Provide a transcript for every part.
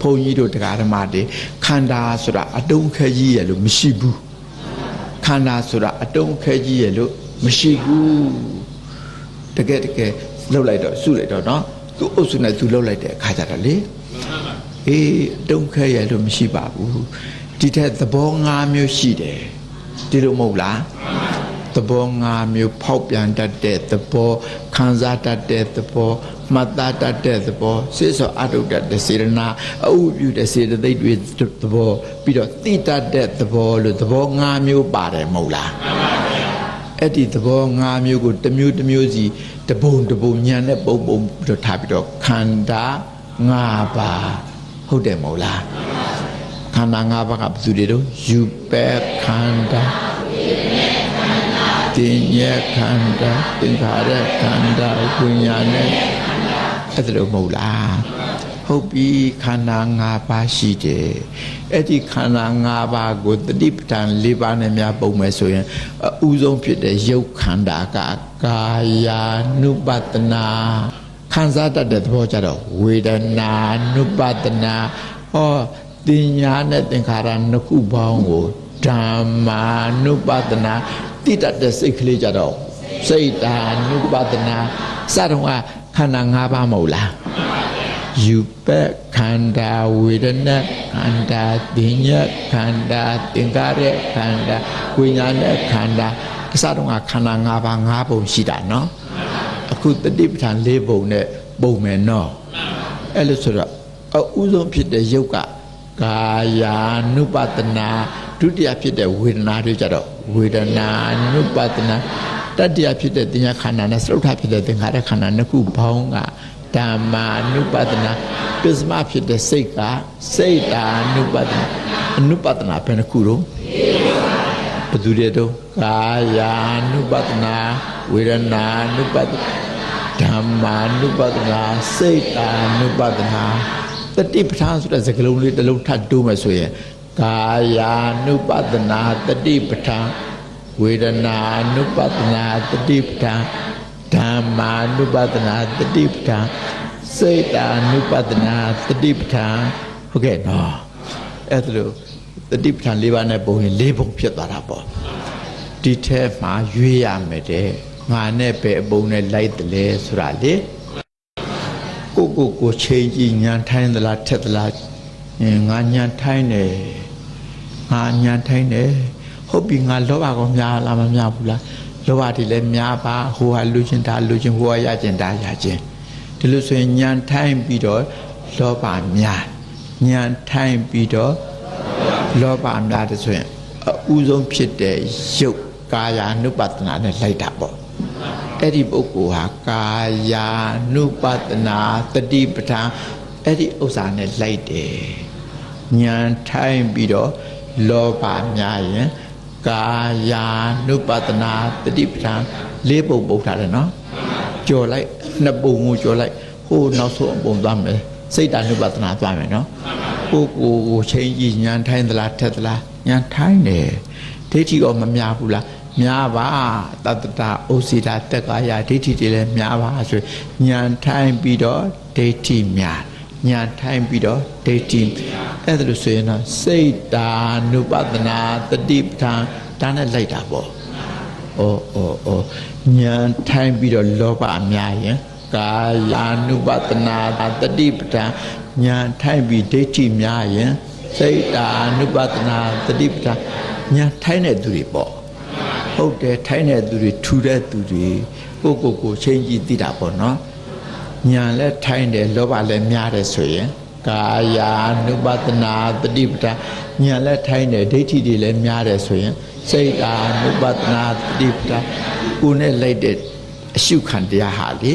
ဘုန်းကြီးတို့တရားဓမ္မတွေခန္ဓာဆိုတာအတုံးခဲကြီးရဲ့လို့မရှိဘူးခန္ဓာဆိုတာအတုံးခဲကြီးရဲ့လို့မရှိဘူးတကယ်တကယ်လှုပ်လိုက်တော့စုလိုက်တော့နော်သူအုပ်စုနဲ့သူလှုပ်လိုက်တဲ့အခါကျတော့လေအေးအတုံးခဲရဲ့လို့မရှိပါဘူးဒီထက်သဘော၅မျိုးရှိတယ်ဒီလိုမဟုတ်လားသ ဘော၅မျိုးဖောက်ပြန်တတ်တဲ့သဘောခံစားတတ်တဲ့သဘောမှတ်သားတတ်တဲ့သဘောစိတ်ဆောအတုတ္တတဲ့စေရနာအဥပြုတဲ့စေတသိက်တွေသဘောပြီးတော့တိတတ်တဲ့သဘောလို့သဘော၅မျိုးပါတယ်မဟုတ်လားအဲ့ဒီသဘော၅မျိုးကိုတစ်မျိုးတစ်မျိုးစီတပုံတပုံညံနဲ့ပုံပုံပြီးတော့ထားပြီးတော့ခန္ဓာ၅ပါးဟုတ်တယ်မဟုတ်လားခန္ဓာ၅ပါးကဘယ်သူတွေတော့ယူပဲခန္ဓာ တင်ညက်ခန္ဓာသင်္ခါရခန္ဓာဝိညာဉ်နဲ့အဲ့ဒါလို့မဟုတ်လားဟုတ်ပြီခန္ဓာ၅ပါးရှိတယ်အဲ့ဒီခန္ဓာ၅ပါးကိုတတိပဋ္ဌာန်၄ပါးနဲ့များပုံမယ်ဆိုရင်အဥဆုံးဖြစ်တဲ့ရုပ်ခန္ဓာကကာယ ानु ပတနာခံစားတတ်တဲ့သဘောကြတော့ဝေဒနာနုပတနာဟောတင်ညာနဲ့သင်္ခါရနှစ်ခုပေါင်းကိုဓမ္မာနုပတနာ တိတတ်တဲ့စိတ်ကလေးကြတော့စိတ်တာနုပတနာစတော့ကခန္ဓာ၅ပါးမဟုတ်လားယူပက်ခန္ဓာဝေဒနာခန္ဓာတင်ညက်ခန္ဓာသင်္ကာရခန္ဓာဝိညာဉ်နဲ့ခန္ဓာအစတော့ကခန္ဓာ၅ပါး၅ပုံရှိတာနော်အခုတတိပဋ္ဌာန်၄ပုံနဲ့ပုံမယ်နော်အဲ့လိုဆိုတော့အဥဆုံးဖြစ်တဲ့ယုတ်ကကာယ ानु ပတနာ ဒုတိယဖြစ်တဲ့ဝေဒနာတွေကြတော့ဝေဒနာ ानु ပတနာတတိယဖြစ်တဲ့တင်ညာခန္ဓာနဲ့သရုပ်ထဖြစ်တဲ့သင်္ခါရခန္ဓာနှစ်ခုပေါင်းကဓမ္မာ ानु ပတနာပစ္စမဖြစ်တဲ့စိတ်ကစိတ်တာ ानु ပတနာအနုပတနာဘယ်နှခုတော့ဘယ်သူတွေတော့ကာယ ानु ပတနာဝေဒနာ ानु ပတနာဓမ္မာ ानु ပတနာစိတ်တာ ानु ပတနာတတိပဋ္ဌာန်ဆိုတဲ့စကားလုံးလေးတစ်လုံးထပ်တိုးမယ်ဆိုရင် ကာယ ानु ပတနာတတိပဋ္ဌာန်ဝေဒနာ ानु ပတနာတတိပဋ္ဌာန်ဓမ္မာ ानु ပတနာတတိပဋ္ဌာန်စိတ်တာ ानु ပတနာတတိပဋ္ဌာန်ဟုတ်ကဲ့နော်အဲ့ဒါလို့တတိပဋ္ဌာန်၄ပါးနဲ့ပုံရင်၄ပုံဖြစ်သွားတာပေါ့ဒီထဲမှာရွေးရမယ်တဲ့ငါနဲ့ပဲအပုံနဲ့လိုက်တယ်လေဆိုတာလေကိုကိုကိုချိန်ကြည့်ညာထိုင်းသလားထက်သလားအ င်းငါညာထိုင်းတယ်ငါညာထိုင်းတယ်ဟုတ်ပြီငါလောဘကောများလားမများဘူးလားလောဘတွေလည်းများပါဟိုဟာလူချင်းဒါလူချင်းဟိုဟာရချင်းဒါရချင်းဒီလိုဆိုရင်ညာထိုင်းပြီးတော့လောဘများညာထိုင်းပြီးတော့လောဘများတဲ့ဆိုရင်အဥဆုံးဖြစ်တဲ့ယုတ်ကာယ ानु ပတနာနဲ့လိုက်တာပေါ့အဲ့ဒီပုဂ္ဂိုလ်ဟာကာယ ानु ပတနာတတိပဋ္ဌာန်အဲ့ဒီဥစ္စာနဲ့လိုက်တယ် ဉာဏ်ထိုင်းပြီးတော့လောဘများရင်ကာယ ानु ပတနာတတိပဋ္ဌာန်လေးပုံပုတ်ထားတယ်နော်ကြော်လိုက်နှစ်ပုံကိုကြော်လိုက်ဟိုနောက်ဆုံးအပုံသွားမယ်စိတ်တ ानु ပတနာသွားမယ်နော်ကိုကိုကိုချိန်ကြည့်ဉာဏ်ထိုင်းသလားထက်သလားဉာဏ်ထိုင်းတယ်ဒိဋ္ဌိရောမများဘူးလားများပါတတတဩစီတာတက်ကာယဒိဋ္ဌိတွေလည်းများပါဆိုဉာဏ်ထိုင်းပြီးတော့ဒိဋ္ဌိများ ဉာဏ်ထိုင်းပြီးတော့ဒိဋ္ဌိအဲ့ဒါလို့ဆိုရင်တော့စိတ်တာနုပဒနာတတိပဋ္ဌာန်ဒါနဲ့လိုက်တာပေါ့ဩဩဩဉာဏ်ထိုင်းပြီးတော့လောဘအများရင်ကာယာနုပဒနာတတိပဋ္ဌာန်ဉာဏ်ထိုင်းပြီးဒိဋ္ဌိများရင်စိတ်တာနုပဒနာတတိပဋ္ဌာန်ဉာဏ်ထိုင်းတဲ့သူတွေပေါ့ဟုတ်တယ်ထိုင်းတဲ့သူတွေထူတဲ့သူတွေကိုကိုကိုချင်းကြည့်သိတာပေါ့နော် ညာလည်းထိုင်းတယ်လောဘလည်းများတယ်ဆိုရင်ကာယ ानु ပတနာတတိပဋ္ဌာညာလည်းထိုင်းတယ်ဒိဋ္ဌိတွေလည်းများတယ်ဆိုရင်စိတ် ानु ပတနာတတိပဋ္ဌာကိုနဲ့လိုက်တဲ့အရှုခံတရားဟာလေ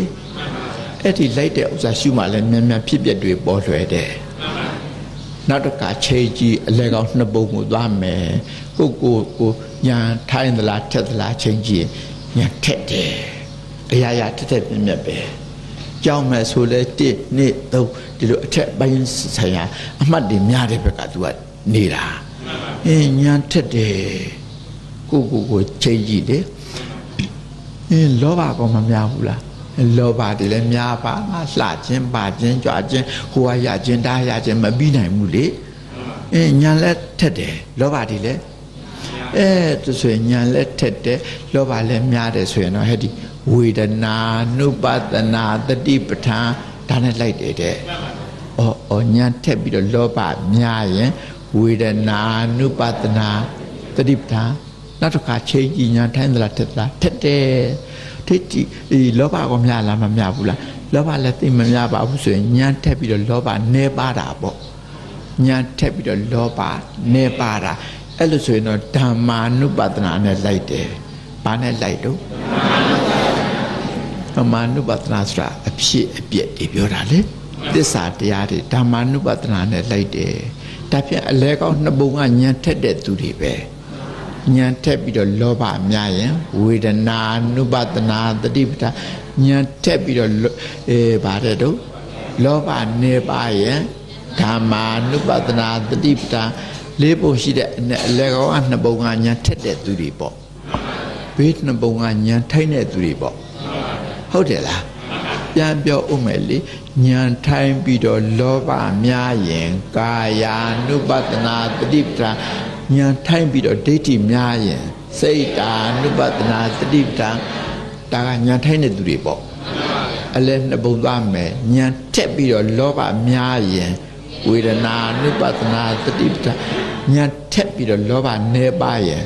အဲ့ဒီလိုက်တဲ့ဥစ္စာရှုမှလည်းမြန်မြန်ဖြစ်ပျက်တွေပေါ်လွယ်တယ်နောက်တစ်ခါချိန်ကြည့်အလဲကောင်းနှစ်ပုံကိုသွားမယ်ကိုကိုကိုညာထိုင်းသလားထက်သလားချိန်ကြည့်ညာထက်တယ်အရာရာထက်ထက်ပြင်းပြပဲ ကြောင်းမယ်ဆိုလဲ1 2 3ဒီလိုအထက်ပိုင်းဆိုင်ရာအမှတ်တွေများတဲ့ဘက်က तू ကနေတာအင်းညာထက်တယ်ကိုကိုကိုချိန်ကြည့်လေအင်းလောဘကောမများဘူးလားလောဘတွေလည်းများပါငါလှခြင်းပါခြင်းကြွားခြင်းဟိုဟာရခြင်းတားရခြင်းမပြီးနိုင်ဘူးလေအဲညာလည်းထက်တယ်လောဘတွေလည်း အဲသူဆိုရင်ညာလည်းထက်တယ်လောဘလည်းများတယ်ဆိုရင်တော့ဟဲ့ဒီဝေဒနာနုပတနာတတိပဋ္ဌာန်ဒါနဲ့လိုက်တယ်တဲ့။အော်အော်ညာထက်ပြီးတော့လောဘများရင်ဝေဒနာနုပတနာတတိပဋ္ဌာန်နောက်တစ်ခါချိန်ကြည့်ညာထိုင်းသလားထက်သလားထက်တယ်။ထိတ်ကြည့်ဒီလောဘကများလားမများဘူးလား။လောဘလည်းသိမများပါဘူးဆိုရင်ညာထက်ပြီးတော့လောဘနေပါတာပေါ့။ညာထက်ပြီးတော့လောဘနေပါတာ အဲ့လိုဆိုရင်တော့ဓမ္မာနုပတနာနဲ့လိုက်တယ်။ဘာနဲ့လိုက်တော့ဓမ္မာနုပတနာဆိုတာအဖြစ်အပျက်တွေပြောတာလေသစ္စာတရားတွေဓမ္မာနုပတနာနဲ့လိုက်တယ်ဒါဖြင့်အလဲကောင်းနှစ်ပုံကညံထက်တဲ့သူတွေပဲညံထက်ပြီးတော့လောဘများရင်ဝေဒနာနုပတနာတတိပဋ္ဌာန်ညံထက်ပြီးတော့အေးဗါတဲ့တော့လောဘနေပါရင်ဓမ္မာနုပတနာတတိပဋ္ဌာန် လေးပုံရှိတဲ့အလဲကောင်းကနှစ်ပုံကညံထက်တဲ့သူတွေပေါ့ဘေးနှစ်ပုံကညံထိုင်းတဲ့သူတွေပေါ့ဟုတ်တယ်လားပြန်ပြောဥမယ်လေညံထိုင်းပြီးတော့လောဘများရင်ကာယာနုပတနာတတိပဋ္ဌာန်ညံထိုင်းပြီးတော့ဒိဋ္ဌိများရင်စိတ်တာနုပတနာတတိပဋ္ဌာန်ဒါကညံထိုင်းတဲ့သူတွေပေါ့အလဲနှစ်ပုံသွားမယ်ညံထက်ပြီးတော့လောဘများရင် ဝေဒနာနုပတနာတတိပဋ္ဌာန်ညံထက်ပြီးတော့လောဘနေပါရင်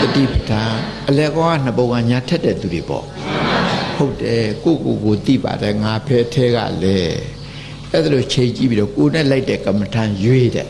တတိပဋ္ဌာန်အလဲကောကနှစ်ပုံကညာထက်တဲ့သူတွေပေါ့ဟုတ်တယ်ကိုကိုကိုတိပါတယ်ငါဖဲထဲကလေအဲ့ဒါလိုချိန်ကြည့်ပြီးတော့ကိုနဲ့လိုက်တဲ့ကမ္မထံရွေးတဲ့